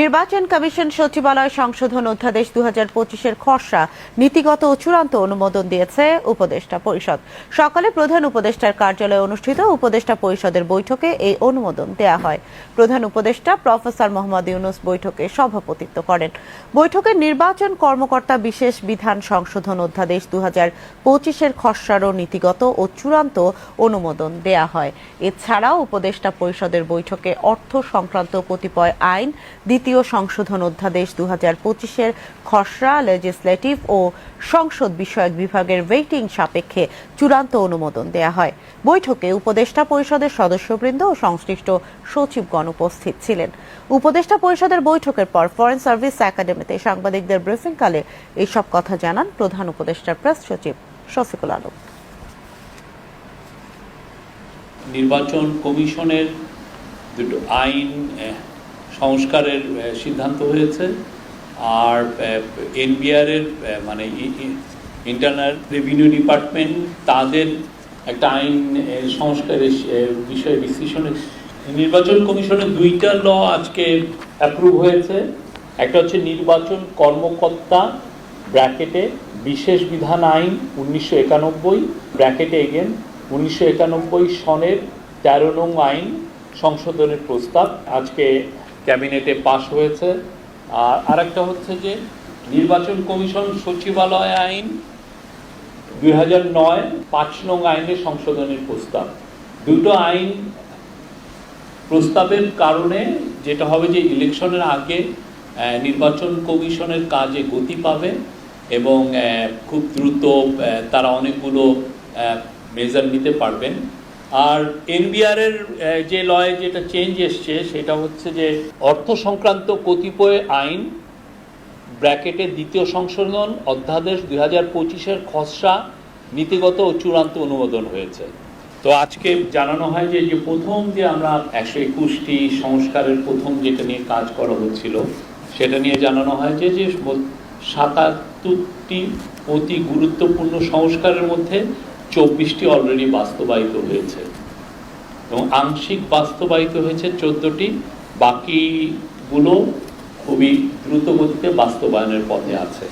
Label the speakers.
Speaker 1: নির্বাচন কমিশন সচিবালয় সংশোধন অধ্যাদেশ দু হাজার পঁচিশের খসড়া, নীতিগত ও চূড়ান্ত অনুমোদন দিয়েছে উপদেষ্টা পরিষদ। সকালে প্রধান উপদেষ্টার কার্যালয়ে অনুষ্ঠিত উপদেষ্টা পরিষদের বৈঠকে এই অনুমোদন দেয়া হয়। প্রধান উপদেষ্টা প্রফেসর মোহাম্মদ ইউনুস বৈঠকে সভাপতিত্ব করেন। বৈঠকে নির্বাচন কর্মকর্তা বিশেষ বিধান সংশোধন অধ্যাদেশ দু হাজার পঁচিশের খসড়ারও নীতিগত ও চূড়ান্ত অনুমোদন দেয়া হয়। এছাড়াও উপদেষ্টা পরিষদের বৈঠকে অর্থ সংক্রান্ত কতিপয় আইন দ্বিতীয় সংশোধন অধ্যাদেশ দু হাজার পঁচিশের খসড়া লেজিসলেটিভ ও সংসদ বিষয়ক বিভাগের ওয়েটিং সাপেক্ষে চূড়ান্ত অনুমোদন দেয়া হয়। বৈঠকে উপদেষ্টা পরিষদের সদস্যবৃন্দ ও সংশ্লিষ্ট সচিবগণ উপস্থিত ছিলেন। উপদেষ্টা পরিষদের বৈঠকের পর ফরেন সার্ভিস একাডেমিতে সাংবাদিকদের ব্রিফিংকালে এইসব কথা জানান প্রধান উপদেষ্টার প্রেস সচিব শফিকুল আলম।
Speaker 2: নির্বাচন কমিশনের দুটো আইন সংস্কারের সিদ্ধান্ত হয়েছে। আর এনবিআর এর আহ, মানে ইন্টারনাল রেভিনিউ ডিপার্টমেন্ট তাদের একটা আইন সংস্কারের বিষয়ে বিশ্লেষণের নির্বাচন কমিশনের দুইটা ল আজকে অ্যাপ্রুভ হয়েছে। একটা হচ্ছে নির্বাচন কর্মকর্তা ব্র্যাকেটে বিশেষ বিধান আইন উনিশশো একানব্বই ব্র্যাকেটে এগেন উনিশশো একানব্বই সনের তেরো নং আইন সংশোধনের প্রস্তাব। আজকে ক্যাবিনেটে পাশ হয়েছে। আর আরেকটা হচ্ছে যে নির্বাচন কমিশন সচিবালয় আইন দুই হাজার নয় পাঁচ নং আইনের সংশোধনের প্রস্তাব। দুটো আইন প্রস্তাবের কারণে যেটা হবে যে ইলেকশনের আগে নির্বাচন কমিশনের কাজে গতি পাবে এবং খুব দ্রুত তারা অনেকগুলো মেজার নিতে পারবেন। আর এনবিআর এর যে লয়ে যেটা চেঞ্জ এসছে, সেটা হচ্ছে যে অর্থ সংক্রান্ত কতিপয় আইন ব্র্যাকেটে দ্বিতীয় সংশোধন অধ্যাদেশ দুই হাজার পঁচিশের খসড়া নীতিগত ও চূড়ান্ত অনুমোদন হয়েছে। তো আজকে জানানো হয় যে যে প্রথম যে আমরা একশো একুশটি সংস্কারের প্রথম যেটা নিয়ে কাজ করা হচ্ছিল, সেটা নিয়ে জানানো হয় যে যে সাতাত্তরটি অতি গুরুত্বপূর্ণ সংস্কারের মধ্যে চব্বিশটি অলরেডি বাস্তবায়িত হয়েছে। এবং আংশিক বাস্তবায়িত হয়েছে চোদ্দটি। বাকিগুলো খুবই দ্রুত গতিতে বাস্তবায়নের পথে আছে।